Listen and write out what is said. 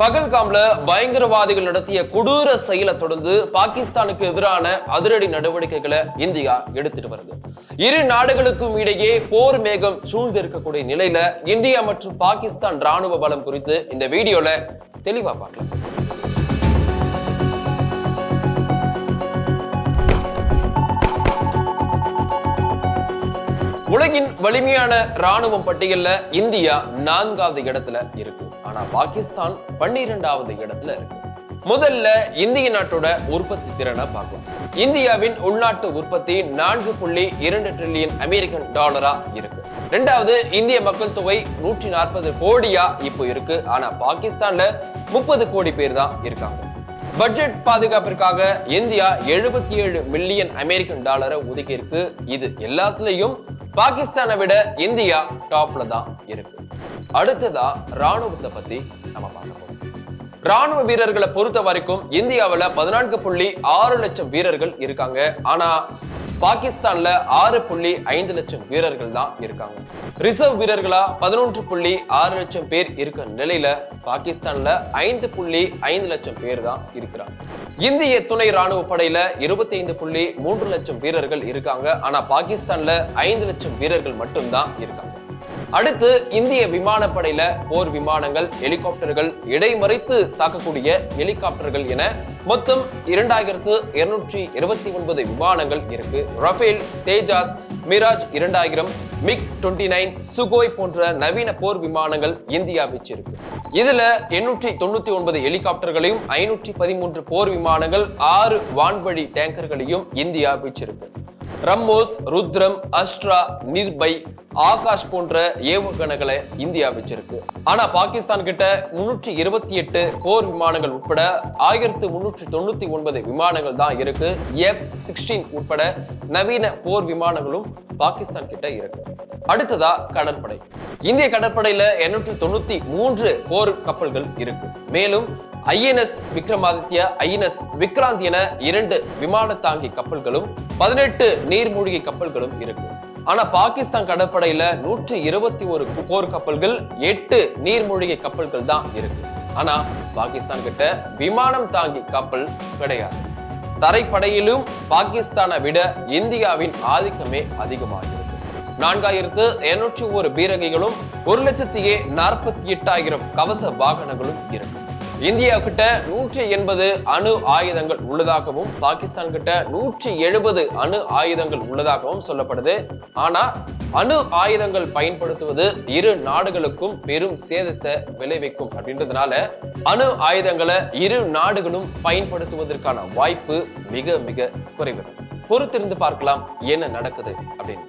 பகல்காம்ல பயங்கரவாதிகள் நடத்திய கொடூர செயலை தொடர்ந்து பாகிஸ்தானுக்கு எதிரான அதிரடி நடவடிக்கைகளை இந்தியா எடுத்துட்டு வருது. இரு நாடுகளுக்கும் இடையே போர் மேகம் சூழ்ந்து இருக்கக்கூடிய நிலையில இந்தியா மற்றும் பாகிஸ்தான் ராணுவ பலம் குறித்து இந்த வீடியோல தெளிவா பார்க்கலாம். உலகின் வலிமையான ராணுவம் பட்டியல்ல இந்தியா நான்காவது இடத்துல இருக்கு. ஆனா பாகிஸ்தான் பன்னிரெண்டாவது இடத்துல இருக்கு. முதல்ல இந்திய நாட்டோட உற்பத்தி திறனை பார்க்கலாம். இந்தியாவின் உள்நாட்டு உற்பத்தி நான்கு புள்ளி இரண்டு ட்ரில்லியன் அமெரிக்கன் டாலரா இருக்கு. ரெண்டாவது இந்திய மக்கள் தொகை நூற்றி நாற்பது கோடியா இப்போ இருக்கு. ஆனா பாகிஸ்தான்ல முப்பது கோடி பேர் தான் இருக்காங்க. பட்ஜெட் பாதுகாப்பிற்காக இந்தியா எழுபத்தி ஏழு மில்லியன் அமெரிக்கன் டாலரை ஒதுக்கி இருக்கு இது எல்லாத்துலயும் பாகிஸ்தானை விட இந்தியா டாப்ல தான் இருக்கு. அடுத்ததா ராணுவத்தை பத்தி நம்ம பார்க்க போறோம். ராணுவ வீரர்களை பொறுத்த வரைக்கும் இந்தியாவில் பதினான்கு புள்ளி ஆறு லட்சம் வீரர்கள் இருக்காங்க. ஆனா பாகிஸ்தான்ல ஆறு புள்ளி ஐந்து லட்சம் வீரர்கள் தான் இருக்காங்க. ரிசர்வ் வீரர்களா பதினொன்று புள்ளி ஆறு லட்சம் பேர் இருக்க நிலையில பாகிஸ்தான்ல ஐந்து புள்ளி ஐந்து லட்சம் பேர் தான் இருக்கிறாங்க. இந்திய துணை ராணுவ படையில இருபத்தி ஐந்து புள்ளி மூன்று லட்சம் வீரர்கள் இருக்காங்க. ஆனா பாகிஸ்தான்ல ஐந்து லட்சம் வீரர்கள் மட்டும்தான் இருக்காங்க. அடுத்து இந்திய விமானப்படையில போர் விமானங்கள் ஹெலிகாப்டர்கள் இடைமறைத்து தாக்கக்கூடிய ஹெலிகாப்டர்கள் என மொத்தம் இரண்டாயிரத்து இருநூற்றி இருபத்தி ஒன்பது விமானங்கள் இருக்கு. ரஃபேல் தேஜாஸ் மிராஜ் இரண்டாயிரம் மிக் டுவெண்ட்டி நைன் சுகோய் போன்ற நவீன போர் விமானங்கள் இந்தியா வச்சிருக்கு. இதுல எண்ணூற்றி தொண்ணூத்தி ஒன்பது ஹெலிகாப்டர்களையும் ஐநூற்றி பதிமூன்று போர் விமானங்கள் ஆறு வான்வழி டேங்கர்களையும் இந்தியா வச்சிருக்கு. ரம்மோஸ் ருத்ரம் அஸ்ட்ரா நிர்பை ஆகாஷ் போன்ற ஏவுகணைகளை இந்தியா வச்சிருக்கு. ஆனா பாகிஸ்தான் கிட்ட முன்னூற்றி இருபத்தி எட்டு போர் விமானங்கள் உட்பட ஆயிரத்து முன்னூற்றி தொண்ணூத்தி ஒன்பது விமானங்கள் தான் இருக்கு. எஃப் சிக்ஸ்டீன் உட்பட நவீன போர் விமானங்களும் பாகிஸ்தான் கிட்ட இருக்கு. அடுத்ததா கடற்படை. இந்திய கடற்படையில எண்ணூற்றி தொண்ணூத்தி மூன்று போர் கப்பல்கள் இருக்கு. மேலும் ஐஎன்எஸ் விக்ரமாதித்யா ஐஎன்எஸ் விக்ராந்த் என இரண்டு விமான தாங்கி கப்பல்களும் பதினெட்டு நீர்மூழ்கி கப்பல்களும் இருக்கு. ஆனா பாகிஸ்தான் கடற்படையில நூற்றி இருபத்தி ஒரு போர் கப்பல்கள் எட்டு நீர்மூழ்கி கப்பல்கள் தான் இருக்கு. ஆனா பாகிஸ்தான் கிட்ட விமானம் தாங்கி கப்பல் கிடையாது. தரைப்படையிலும் பாகிஸ்தானை விட இந்தியாவின் ஆதிக்கமே அதிகமாகிறது. நான்காயிரத்து இருநூற்றி ஒரு பீரங்கிகளும் ஒரு லட்சத்தி நாற்பத்தி எட்டாயிரம் கவச வாகனங்களும் இருக்கும் இந்தியா கிட்ட நூற்றி எண்பது அணு ஆயுதங்கள் உள்ளதாகவும் பாகிஸ்தான் கிட்ட நூற்றி எழுபது அணு ஆயுதங்கள் உள்ளதாகவும் சொல்லப்படுது. ஆனா அணு ஆயுதங்கள் பயன்படுத்துவது இரு நாடுகளுக்கும் பெரும் சேதத்தை விளைவிக்கும் அப்படின்றதுனால அணு ஆயுதங்களை இரு நாடுகளும் பயன்படுத்துவதற்கான வாய்ப்பு மிக மிக குறைவு. பொறுத்திருந்து பார்க்கலாம் என்ன நடக்குது அப்படின்னு.